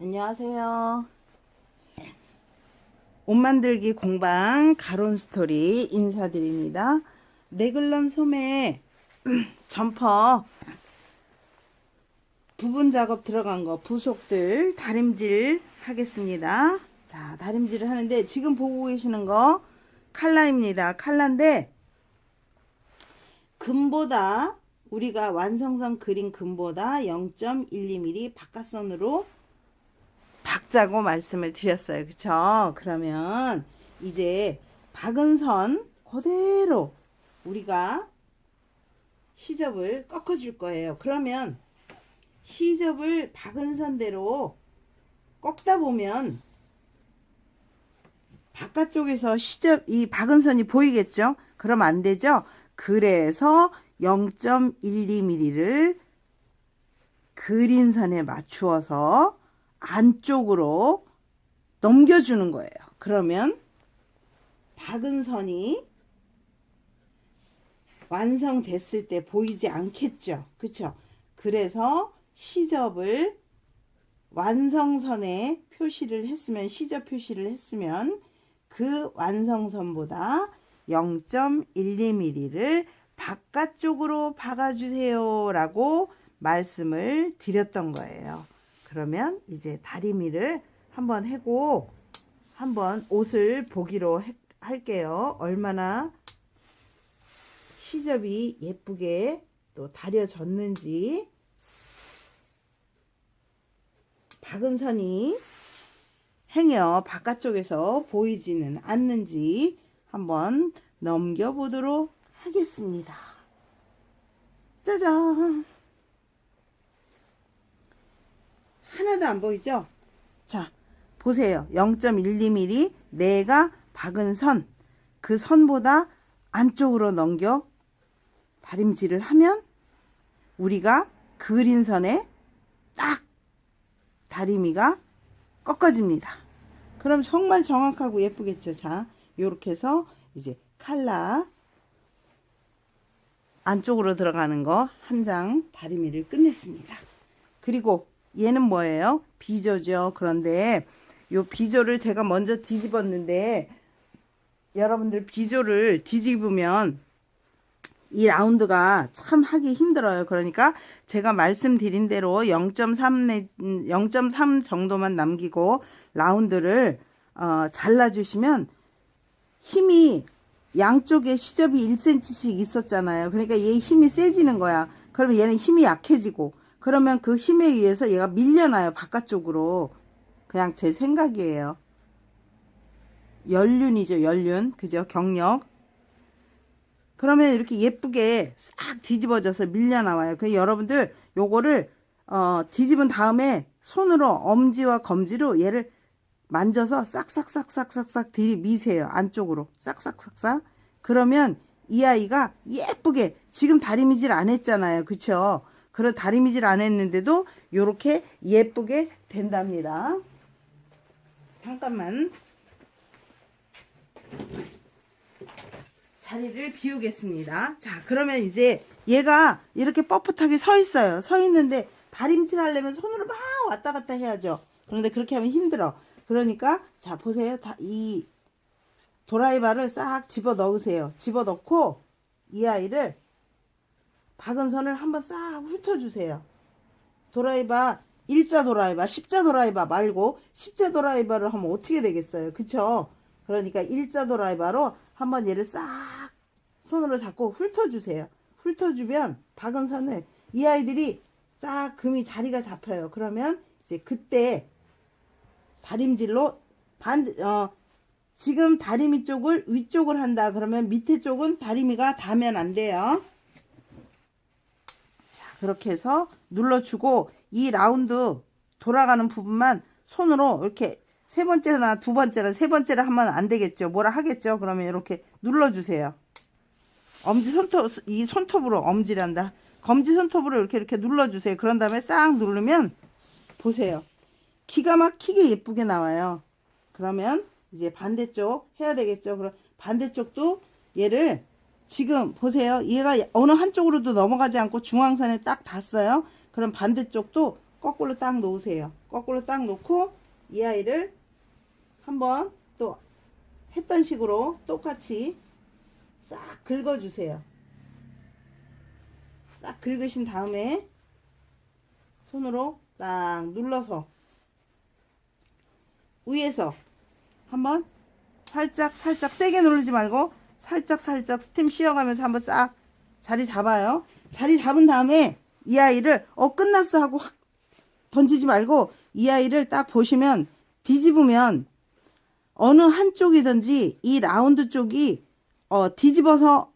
안녕하세요. 옷 만들기 공방 가론 스토리 인사드립니다. 네글런 소매 점퍼 부분 작업 들어간 거 부속들 다림질 하겠습니다. 자, 다림질을 하는데 지금 보고 계시는 거 칼라입니다. 칼라인데 금보다 우리가 완성선 그린 금보다 0.12mm 바깥선으로 박자고 말씀을 드렸어요. 그쵸? 그러면 이제 박은 선 그대로 우리가 시접을 꺾어줄 거예요. 그러면 시접을 박은 선대로 꺾다 보면 바깥쪽에서 시접 이 박은 선이 보이겠죠? 그럼 안 되죠? 그래서 0.12mm를 그린 선에 맞추어서 안쪽으로 넘겨주는 거예요. 그러면 박은 선이 완성됐을 때 보이지 않겠죠. 그쵸? 그래서 시접을 완성선에 표시를 했으면 시접 표시를 했으면 그 완성선보다 0.12mm를 바깥쪽으로 박아주세요 라고 말씀을 드렸던 거예요. 그러면 이제 다리미를 한번 해고 한번 옷을 보기로 해- 할게요. 얼마나 시접이 예쁘게 또 다려졌는지 박은 선이 행여 바깥쪽에서 보이지는 않는지 한번 넘겨보도록 하겠습니다. 짜잔! 하나도 안 보이죠? 자, 보세요. 0.12mm 내가 박은 선, 그 선보다 안쪽으로 넘겨 다림질을 하면 우리가 그린 선에 딱 다리미가 꺾어집니다. 그럼 정말 정확하고 예쁘겠죠. 자, 요렇게 해서 이제 칼라 안쪽으로 들어가는 거 한 장 다리미를 끝냈습니다. 그리고 얘는 뭐예요? 비조죠. 그런데 요 비조를 제가 먼저 뒤집었는데 여러분들 비조를 뒤집으면 이 라운드가 참 하기 힘들어요. 그러니까 제가 말씀드린 대로 0.3 내, 0.3 정도만 남기고 라운드를 어, 잘라주시면 힘이 양쪽에 시접이 1cm씩 있었잖아요. 그러니까 얘 힘이 세지는 거야. 그러면 얘는 힘이 약해지고 그러면 그 힘에 의해서 얘가 밀려나요. 바깥쪽으로. 그냥 제 생각이에요. 연륜이죠. 연륜. 그죠? 경력. 그러면 이렇게 예쁘게 싹 뒤집어져서 밀려 나와요. 그 여러분들 요거를 어, 뒤집은 다음에 손으로 엄지와 검지로 얘를 만져서 싹싹싹싹싹싹 들이미세요. 안쪽으로 싹싹싹싹. 그러면 이 아이가 예쁘게 지금 다리미질 안 했잖아요. 그쵸? 그런 다리미질 안 했는데도 요렇게 예쁘게 된답니다. 잠깐만 자리를 비우겠습니다. 자, 그러면 이제 얘가 이렇게 뻣뻣하게 서 있어요. 서 있는데 다림질 하려면 손으로 막 왔다 갔다 해야죠. 그런데 그렇게 하면 힘들어. 그러니까 자, 보세요. 다 이 도라이바를 싹 집어 넣으세요. 집어 넣고 이 아이를 박은 선을 한번 싹 훑어 주세요. 도라이바 일자 도라이바, 십자 도라이바 말고 십자 도라이바를 하면 어떻게 되겠어요? 그쵸? 그러니까 일자 도라이바로 한번 얘를 싹 손으로 잡고 훑어주세요. 훑어주면 박은 선을 이 아이들이 쫙 금이 자리가 잡혀요. 그러면 이제 그때 다림질로 반, 어, 지금 다리미 쪽을 위쪽을 한다. 그러면 밑에 쪽은 다리미가 닿으면 안 돼요. 자, 그렇게 해서 눌러주고 이 라운드 돌아가는 부분만 손으로 이렇게 세 번째나 두 번째나 세 번째를 하면 안 되겠죠. 뭐라 하겠죠. 그러면 이렇게 눌러주세요. 엄지 손톱, 이 손톱으로 엄지란다. 검지 손톱으로 이렇게 이렇게 눌러주세요. 그런 다음에 싹 누르면 보세요. 기가 막히게 예쁘게 나와요. 그러면 이제 반대쪽 해야 되겠죠. 그럼 반대쪽도 얘를 지금 보세요. 얘가 어느 한쪽으로도 넘어가지 않고 중앙선에 딱 닿았어요. 그럼 반대쪽도 거꾸로 딱 놓으세요. 거꾸로 딱 놓고 이 아이를 한번 또 했던 식으로 똑같이 싹 긁어주세요. 싹 긁으신 다음에 손으로 딱 눌러서 위에서 한번 살짝 살짝 세게 누르지 말고 살짝 살짝 스팀 쉬어가면서 한번 싹 자리 잡아요. 자리 잡은 다음에 이 아이를 어 끝났어 하고 확 던지지 말고 이 아이를 딱 보시면 뒤집으면 어느 한쪽이든지 이 라운드 쪽이 어 뒤집어서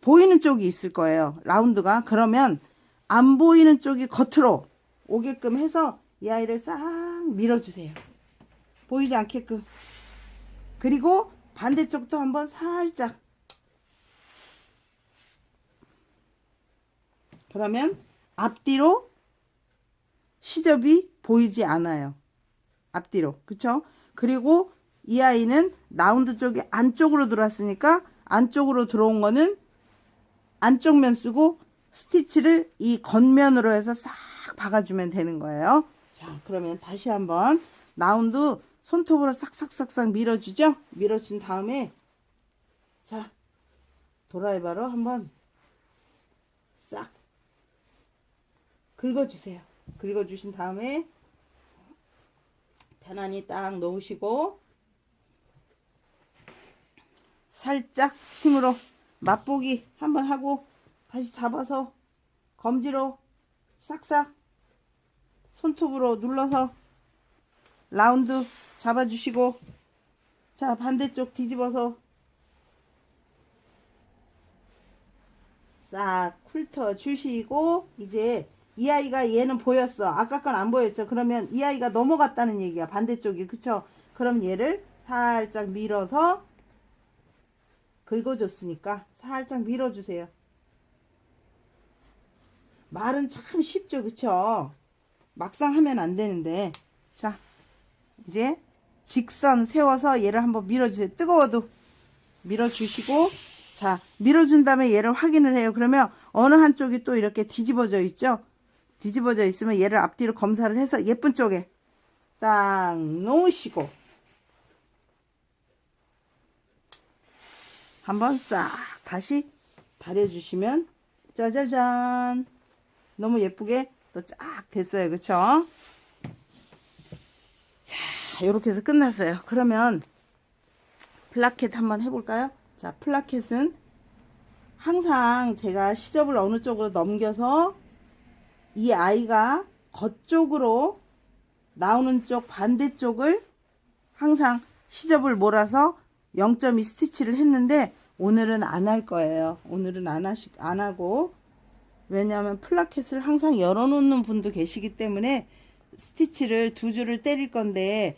보이는 쪽이 있을 거예요. 라운드가 그러면 안 보이는 쪽이 겉으로 오게끔 해서 이 아이를 싹 밀어주세요. 보이지 않게끔. 그리고 반대쪽도 한번 살짝. 그러면 앞뒤로 시접이 보이지 않아요. 앞뒤로. 그쵸? 그리고 이 아이는 라운드 쪽이 안쪽으로 들어왔으니까 안쪽으로 들어온 거는 안쪽 면 쓰고 스티치를 이 겉면으로 해서 싹 박아주면 되는 거예요. 자, 그러면 다시 한번 라운드 손톱으로 싹싹싹싹 밀어주죠? 밀어준 다음에 자, 도라이바로 한번 싹 긁어주세요. 긁어주신 다음에 편안히 딱 놓으시고 살짝 스팀으로 맛보기 한번 하고 다시 잡아서 검지로 싹싹 손톱으로 눌러서 라운드 잡아주시고 자 반대쪽 뒤집어서 싹 훑어 주시고 이제 이 아이가 얘는 보였어. 아까 건 안 보였죠. 그러면 이 아이가 넘어갔다는 얘기야. 반대쪽이. 그쵸? 그럼 얘를 살짝 밀어서 긁어줬으니까 살짝 밀어주세요. 말은 참 쉽죠. 그쵸? 막상 하면 안 되는데. 자 이제 직선 세워서 얘를 한번 밀어주세요. 뜨거워도 밀어주시고. 자 밀어준 다음에 얘를 확인을 해요. 그러면 어느 한쪽이 또 이렇게 뒤집어져 있죠 뒤집어져 있으면 얘를 앞뒤로 검사를 해서 예쁜 쪽에 딱 놓으시고 한번 싹 다시 다려주시면 짜자잔. 너무 예쁘게 또 쫙 됐어요. 그쵸? 자 이렇게 해서 끝났어요. 그러면 플라켓 한번 해볼까요? 자 플라켓은 항상 제가 시접을 어느 쪽으로 넘겨서 이 아이가 겉쪽으로 나오는 쪽 반대쪽을 항상 시접을 몰아서 0.2 스티치를 했는데 오늘은 안 할 거예요. 오늘은 안 하시 안 하고 왜냐하면 플라켓을 항상 열어놓는 분도 계시기 때문에 스티치를 두 줄을 때릴 건데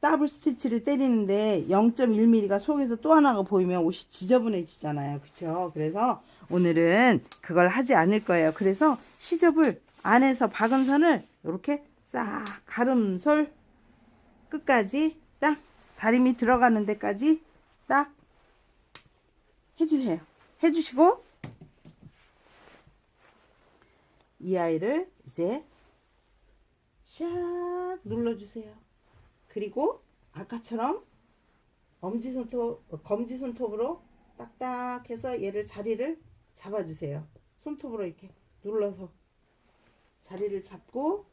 더블 스티치를 때리는데 0.1mm가 속에서 또 하나가 보이면 옷이 지저분해지잖아요. 그쵸? 그래서 오늘은 그걸 하지 않을 거예요. 그래서 시접을 안에서 박은 선을 이렇게 싹 가름솔 끝까지 딱 다림이 들어가는 데까지 딱 해주세요. 해주시고 이 아이를 이제 샥 눌러주세요. 그리고 아까처럼 엄지손톱, 검지손톱으로 딱딱 해서 얘를 자리를 잡아주세요. 손톱으로 이렇게 눌러서 자리를 잡고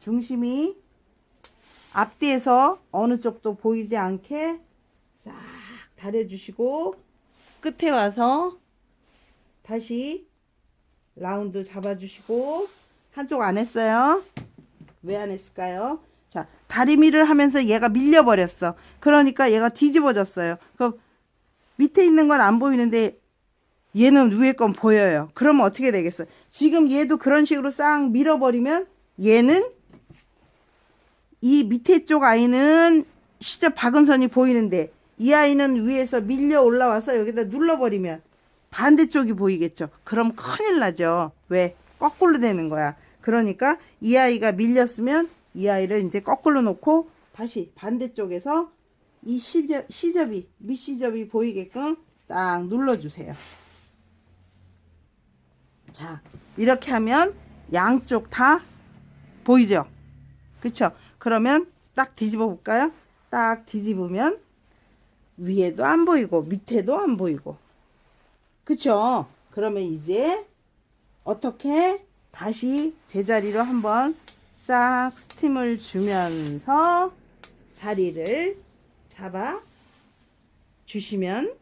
중심이 앞뒤에서 어느 쪽도 보이지 않게 싹 다려주시고 끝에 와서 다시 라운드 잡아주시고 한쪽 안 했어요. 왜 안 했을까요? 자, 다리미를 하면서 얘가 밀려버렸어. 그러니까 얘가 뒤집어졌어요. 그 밑에 있는 건 안 보이는데 얘는 위에 건 보여요. 그러면 어떻게 되겠어요? 지금 얘도 그런 식으로 싹 밀어버리면 얘는 이 밑에 쪽 아이는 시접 박은 선이 보이는데 이 아이는 위에서 밀려 올라와서 여기다 눌러버리면 반대쪽이 보이겠죠. 그럼 큰일 나죠. 왜? 거꾸로 되는 거야. 그러니까 이 아이가 밀렸으면 이 아이를 이제 거꾸로 놓고 다시 반대쪽에서 이 시접, 시접이, 밑시접이 보이게끔 딱 눌러주세요. 자, 이렇게 하면 양쪽 다 보이죠? 그쵸? 그러면 딱 뒤집어 볼까요? 딱 뒤집으면 위에도 안 보이고 밑에도 안 보이고 그쵸? 그러면 이제 어떻게 다시 제자리로 한번 싹 스팀을 주면서 자리를 잡아 주시면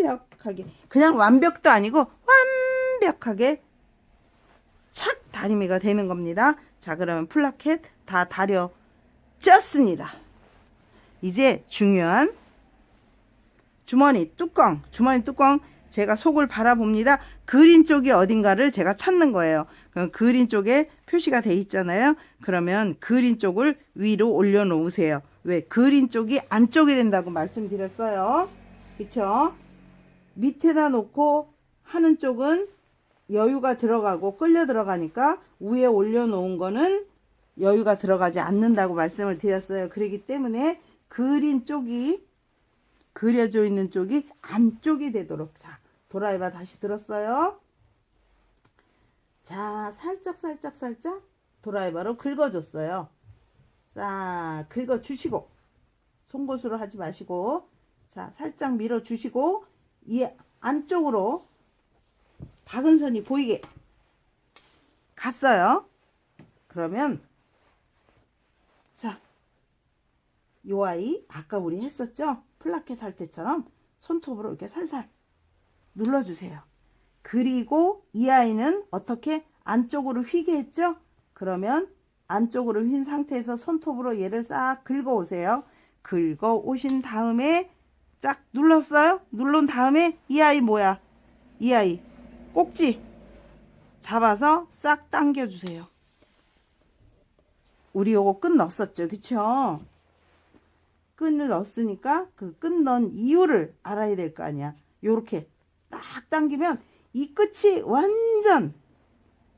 완벽하게 그냥 완벽도 아니고 완벽하게 착 다리미가 되는 겁니다. 자 그러면 플라켓 다 다려 쪘습니다. 이제 중요한 주머니 뚜껑 주머니 뚜껑 제가 속을 바라봅니다. 그린 쪽이 어딘가를 제가 찾는 거예요. 그럼 그린 쪽에 표시가 돼 있잖아요. 그러면 그린 쪽을 위로 올려 놓으세요. 왜? 그린 쪽이 안쪽이 된다고 말씀드렸어요. 그쵸? 밑에다 놓고 하는 쪽은 여유가 들어가고 끌려 들어가니까 위에 올려 놓은 거는 여유가 들어가지 않는다고 말씀을 드렸어요. 그렇기 때문에 그린 쪽이 그려져 있는 쪽이 안쪽이 되도록 자 도라이바 다시 들었어요. 자 살짝 살짝 살짝 도라이바로 긁어줬어요. 싹 긁어주시고 송곳으로 하지 마시고 자 살짝 밀어주시고 이 안쪽으로 박은 선이 보이게 갔어요. 그러면 자, 요 아이 아까 우리 했었죠? 플라켓 할 때처럼 손톱으로 이렇게 살살 눌러주세요. 그리고 이 아이는 어떻게 안쪽으로 휘게 했죠? 그러면 안쪽으로 휜 상태에서 손톱으로 얘를 싹 긁어 오세요. 긁어 오신 다음에 쫙 눌렀어요? 누른 다음에 이 아이 뭐야? 이 아이 꼭지 잡아서 싹 당겨 주세요. 우리 요거 끈 넣었었죠. 그쵸? 끈을 넣었으니까 그 끈 넣은 이유를 알아야 될 거 아니야. 요렇게 딱 당기면 이 끝이 완전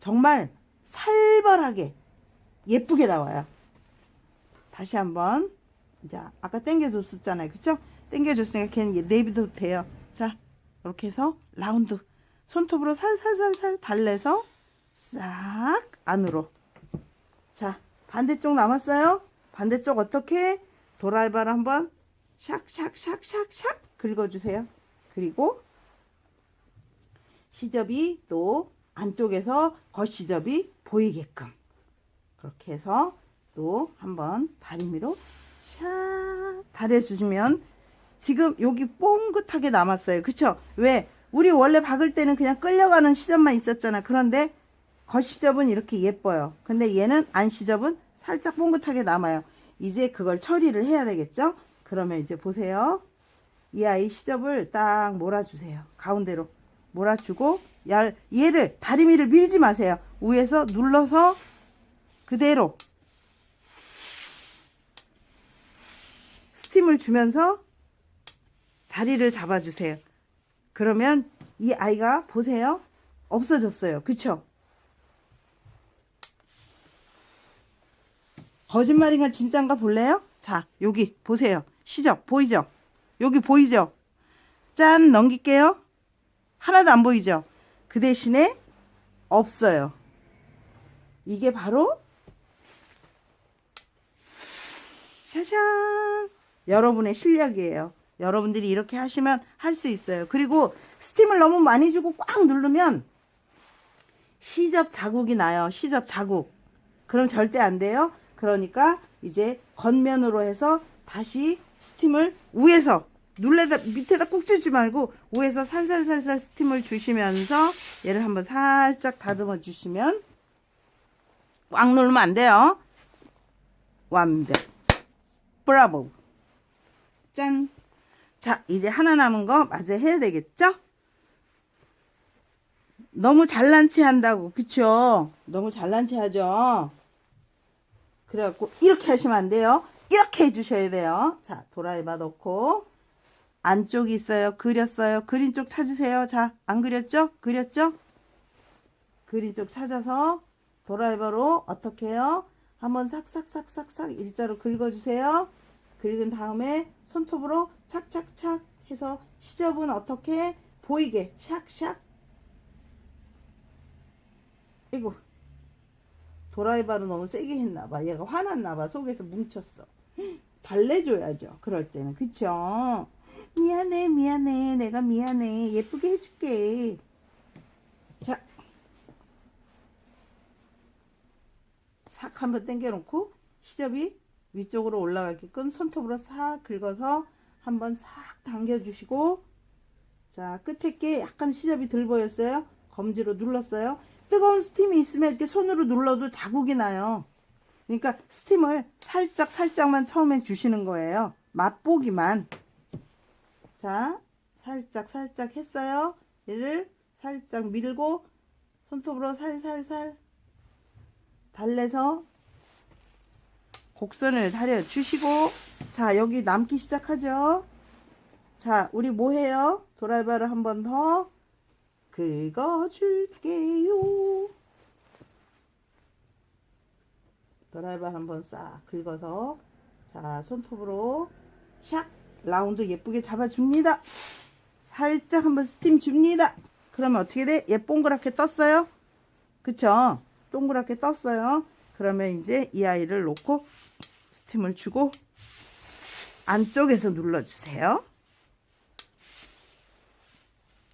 정말 살벌하게 예쁘게 나와요. 다시 한번 이제 아까 당겨줬었잖아요. 그쵸? 당겨줬으니까 걔는 내비도 돼요. 자 이렇게 해서 라운드 손톱으로 살살살살 달래서 싹 안으로 자 반대쪽 남았어요. 반대쪽 어떻게 도라이바를 한번 샥샥샥샥샥 긁어주세요. 그리고 시접이 또 안쪽에서 겉시접이 보이게끔 그렇게 해서 또 한번 다리미로 샥 다려주시면 지금 여기 뽕긋하게 남았어요. 그쵸? 왜? 우리 원래 박을 때는 그냥 끌려가는 시접만 있었잖아. 그런데 겉시접은 이렇게 예뻐요. 근데 얘는 안시접은 살짝 뽕긋하게 남아요. 이제 그걸 처리를 해야 되겠죠? 그러면 이제 보세요. 이 아이 시접을 딱 몰아주세요. 가운데로 몰아주고 열, 얘를 다리미를 밀지 마세요. 위에서 눌러서 그대로 스팀을 주면서 자리를 잡아주세요. 그러면 이 아이가 보세요. 없어졌어요. 그쵸? 거짓말인가 진짠가 볼래요? 자, 여기 보세요. 시접 보이죠? 여기 보이죠? 짠 넘길게요. 하나도 안 보이죠? 그 대신에 없어요. 이게 바로 샤샤 여러분의 실력이에요. 여러분들이 이렇게 하시면 할 수 있어요. 그리고 스팀을 너무 많이 주고 꽉 누르면 시접 자국이 나요. 시접 자국. 그럼 절대 안 돼요. 그러니까 이제 겉면으로 해서 다시 스팀을 위에서 눌레다 밑에다 꾹 찌지 말고 위에서 살살살살 스팀을 주시면서 얘를 한번 살짝 다듬어 주시면 꽉 누르면 안 돼요. 완벽. 브라보. 짠. 자, 이제 하나 남은 거 마저 해야 되겠죠? 너무 잘난 체 한다고. 그쵸? 너무 잘난 체 하죠? 그래갖고 이렇게 하시면 안 돼요. 이렇게 해주셔야 돼요. 자, 도라이바 넣고 안쪽이 있어요. 그렸어요. 그린 쪽 찾으세요. 자, 안 그렸죠? 그렸죠? 그린 쪽 찾아서 도라이바로 어떻게 해요? 한번 싹싹싹싹싹 일자로 긁어주세요. 긁은 다음에 손톱으로 착착착 해서 시접은 어떻게 보이게 샥샥 아이고 도라이바로 너무 세게 했나봐 얘가 화났나봐 속에서 뭉쳤어 달래줘야죠 그럴 때는 그쵸 미안해 미안해. 내가 미안해. 예쁘게 해줄게. 자. 싹 한번 당겨 놓고 시접이 위쪽으로 올라가게끔 손톱으로 싹 긁어서 한번 싹 당겨 주시고. 자 끝에 게 약간 시접이 들 보였어요? 검지로 눌렀어요? 뜨거운 스팀이 있으면 이렇게 손으로 눌러도 자국이 나요. 그러니까 스팀을 살짝 살짝만 처음에 주시는 거예요. 맛보기만 자 살짝 살짝 했어요. 얘를 살짝 밀고 손톱으로 살살살 달래서 곡선을 다려 주시고 자 여기 남기 시작하죠? 자 우리 뭐 해요? 도라이바를 한 번 더 긁어줄게요. 도라이바 한번 싹 긁어서 자 손톱으로 샥 라운드 예쁘게 잡아줍니다. 살짝 한번 스팀 줍니다. 그러면 어떻게 돼? 얘 동그랗게 떴어요? 그쵸? 동그랗게 떴어요. 그러면 이제 이 아이를 놓고 스팀을 주고 안쪽에서 눌러주세요.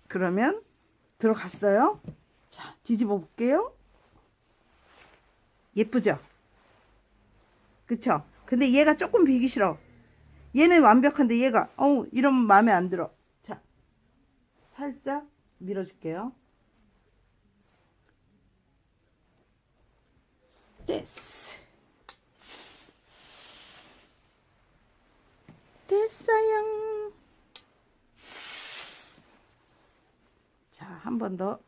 그러면 들어갔어요. 자 뒤집어 볼게요. 예쁘죠? 그쵸? 근데 얘가 조금 비기 싫어 얘는 완벽한데 얘가 어우 이러면 마음에 안 들어. 자 살짝 밀어줄게요. 됐어. 됐어요. 자한 번 더.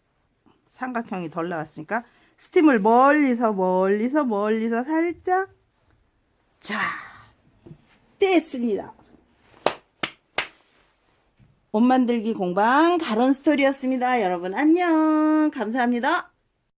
삼각형이 덜 나왔으니까 스팀을 멀리서 멀리서 멀리서 살짝. 자 됐습니다. 옷 만들기 공방 가론 스토리였습니다. 여러분 안녕. 감사합니다